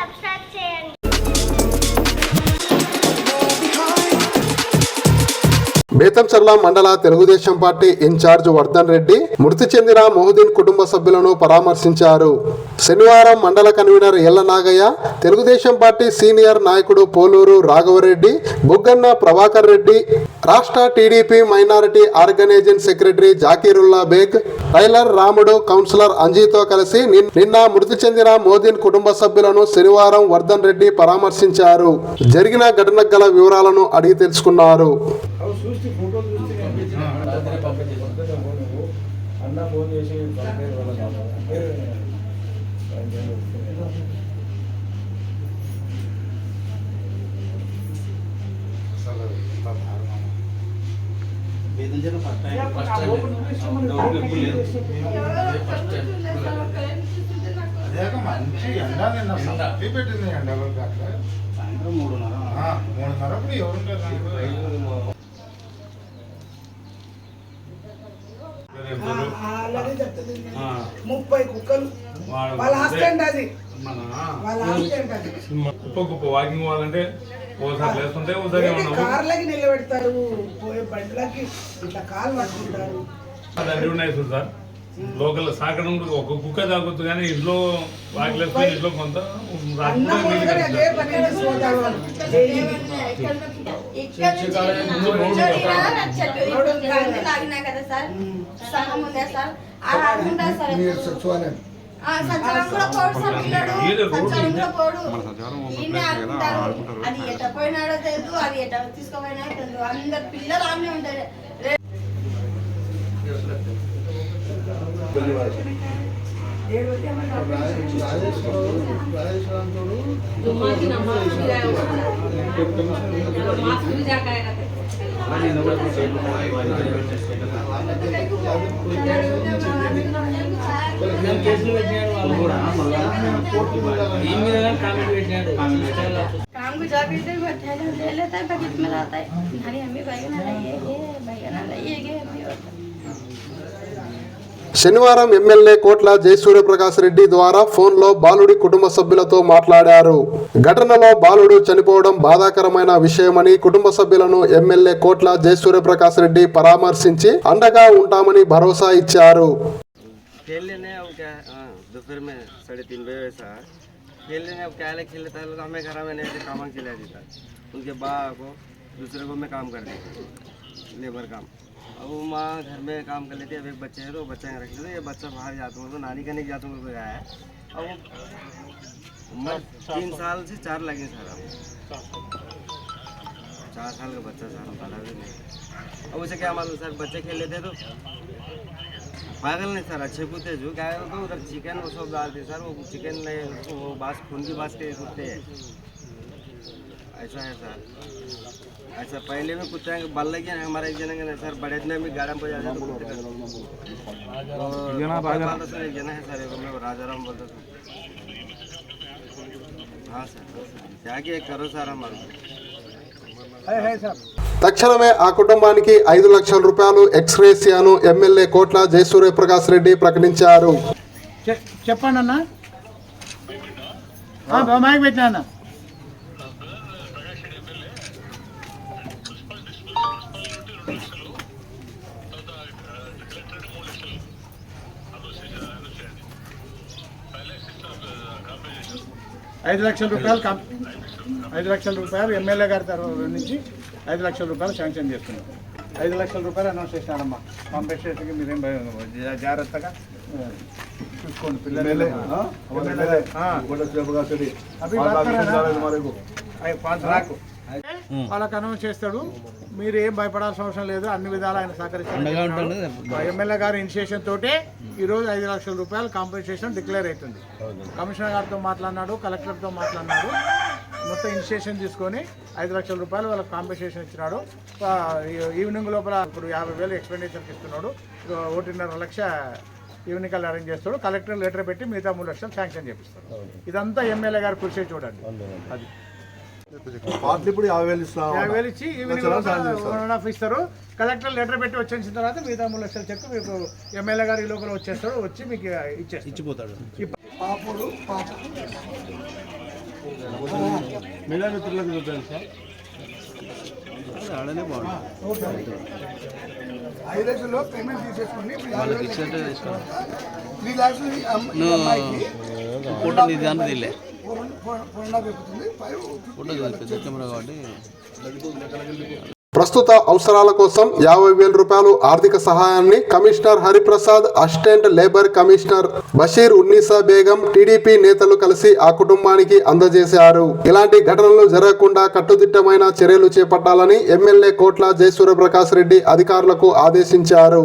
subscribe Betamcherla మండల Telugu Desam party incharge Vardhan Reddy మృతి చెందిన మొహుదీన్ కుటుంబ సభ్యులను పరామర్శించారు. శనివారం మండల కన్వీనర్ ఎల్ల నాగయ్య తెలుగుదేశం పార్టీ సీనియర్ నాయకుడు పోలూరు రాఘవరెడ్డి బుగ్గన్న ప్రభాకర్ రెడ్డి రాష్ట్ర TDP minority organising secretary Zakirulla Baig tailor Ramudu councillor అంజీతో కలిసి నిన్న మృతి చెందిన మోదీన్ కుటుంబ సభ్యులను శనివారం వర్ధన్ రెడ్డి పరామర్శించారు. జరిగిన ఘటన గల వివరాలను అడిగి తెలుసుకున్నారు. చేసి పంపేరు వాళ్ళ పాప. పేరు అదేక మంచి ఎండ నిన్న సత్తి పెట్టింది ఎండ వరకు అట్లా సాయంత్రం మూడున్నర ఆ, మూడున్నర అప్పుడు ఎవరుంటారు ముప్పై కుక్కలు. వాళ్ళ హాస్టెండ్ అది. వాళ్ళ అది. కుప్ప కుప్ప వాకింగ్ ఏమన్నా కార్లకి నిలబెడతారు? పోయే బండ్లకి ఇట్లా కాలు పట్టుకుంటారు. లోకల్ కూడా ఒక కుక్క తాగొచ్చు కానీ ఇంట్లో వాకిలేసుకొని ఇంట్లో కొంత అదే. అది ఎట్ట పోయినాడో తెలియదు అది ఎట్ట తీసుకుపోయినా తెలియదు. అందరు పిల్లలు ఆమె ఉంటారు काम को जाके इधर ले लेता है। बकेट में लाता है हमारी अम्मी बैगन लाइए बैगन लाइए और శనివారం ఎమ్మెల్యే కోట్ల జయసూర్యప్రకాష్ రెడ్డి ద్వారా ఫోన్లో బాలుడి కుటుంబ సభ్యులతో మాట్లాడారు ఘటనలో బాలుడు చనిపోవడం బాధాకరమైన విషయమని కుటుంబ సభ్యులను ఎమ్మెల్యే కోట్ల జయసూర్యప్రకాష్ రెడ్డి పరామర్శించి అండగా ఉంటామని భరోసా ఇచ్చారు खेल लेने अब क्या हाँ दोपहर में साढ़े तीन बजे वैसा खेल लेने अब क्या अलग खेलता है तो हमें घर में नहीं काम खिला देता उनके बा को दूसरे को मैं काम कर देता लेबर काम अब वो माँ घर में काम कर लेती है अब एक बच्चे है तो बच्चा यहाँ रख लेते ये बच्चा बाहर जाता हूँ तो नानी का नहीं जाता हूँ गया है। अब वो उम्र तीन साल से चार लगे सर। अब चार साल का बच्चा सर पता भी नहीं। अब उसे क्या मालूम सर बच्चे खेल लेते तो पागल नहीं सर अच्छे कुत्ते जो क्या है तो उधर चिकन वो सब डालते सर वो चिकन नहीं वो बास खून की बास के कुत्ते हैं। ऐसा है सर ऐसा पहले में कुत्ते हैं बल लगे ना हमारे एक जने के ना सर बड़े दिन में गाड़ा पर जाते तो कुत्ते का तो पालता सर एक जना है सर एक मैं राजाराम बोलता था हाँ सर हाँ, सर क्या क्या करो सर हमारे తక్షణమే ఆ కుటుంబానికి ఐదు లక్షల రూపాయలు ఎక్స్రేసియాను ఎమ్మెల్యే కోట్ల జయసూర్యప్రకాష్ రెడ్డి ప్రకటించారు చె- చెప్పండి అన్న ఆ, మైక్ పెట్టినా ఐదు లక్షల రూపాయలు ఐదు లక్షల రూపాయలు ఎమ్మెల్యే గారి తరఫు నుంచి ఐదు లక్షల రూపాయలు శాంక్షన్ చేస్తున్నాం. ఐదు లక్షల రూపాయలు అనౌన్స్ చేసినారమ్మా. కాంపెన్సేషన్కి మీరేం జాగ్రత్తగా చూసుకోండి పిల్లలు? ఆ. వాళ్ళకి అనౌన్స్ చేస్తాడు. మీరు ఏం భయపడాల్సిన అవసరం లేదు. అన్ని విధాలు ఆయన సహకరిస్తారు ఎమ్మెల్యే గారి ఇనిషియేషన్ తోటే ఈ రోజు ఐదు లక్షల రూపాయలు కాంపెన్సేషన్ డిక్లేర్ అవుతుంది. కమిషనర్ గారితో మాట్లాడినాడు కలెక్టర్తో మాట్లాడినాడు. మొత్తం ఇనిషియేషన్ తీసుకొని ఐదు లక్షల రూపాయలు వాళ్ళకి కాంపెన్సేషన్ ఇచ్చినాడు. ఈవినింగ్ లోపల ఇప్పుడు యాభై వేలు ఎక్స్పెండిచర్కి ఇస్తున్నాడు. ఒకటిన్నర లక్ష ఈవినింగ్ కల్లా అరేంజ్ చేస్తాడు. కలెక్టర్ లెటర్ పెట్టి మిగతా మూడు లక్షలు శాంక్షన్ చేపిస్తాడు. ఇదంతా ఎమ్మెల్యే గారు కృషి చూడండి. అది. ఇప్పుడు యాభై వేలు ఇస్తున్నాం యాభై వేలు ఇచ్చి ఈవినింగ్ వన్ అండ్ హాఫ్ ఇస్తారు. కలెక్టర్ లెటర్ పెట్టి వచ్చేసిన తర్వాత మిగతా మూడు లక్షల చెక్ మీకు ఎమ్మెల్యే గారు ఈ లోపల వచ్చేస్తాడు వచ్చి మీకు ఇచ్చేస్తారు. ఇచ్చిపోతాడు. పాపుడు పాప. మీడియా మిత్రులకు చూద్దాం సార్ ఐదు లక్షలు పేమెంట్ తీసేసుకోండి ఇప్పుడు యాభై వేలు త్రీ ల్యాక్స్ ఈ అమ్- ఈ అమ్మాయికి ఫోటో నీ దాన్ని ప్రస్తుత అవసరాల కోసం యాభై వేల రూపాయలు ఆర్థిక సహాయాన్ని commissioner Hariprasad assistant labour commissioner Basheer Unnisa Begum TDP నేతలు కలిసి ఆ కుటుంబానికి అందజేశారు. ఇలాంటి ఘటనలు జరగకుండా కట్టుదిట్టమైన చర్యలు చేపట్టాలని ఎమ్మెల్యే కోట్ల జయసూర్యప్రకాష్ రెడ్డి అధికారులకు ఆదేశించారు.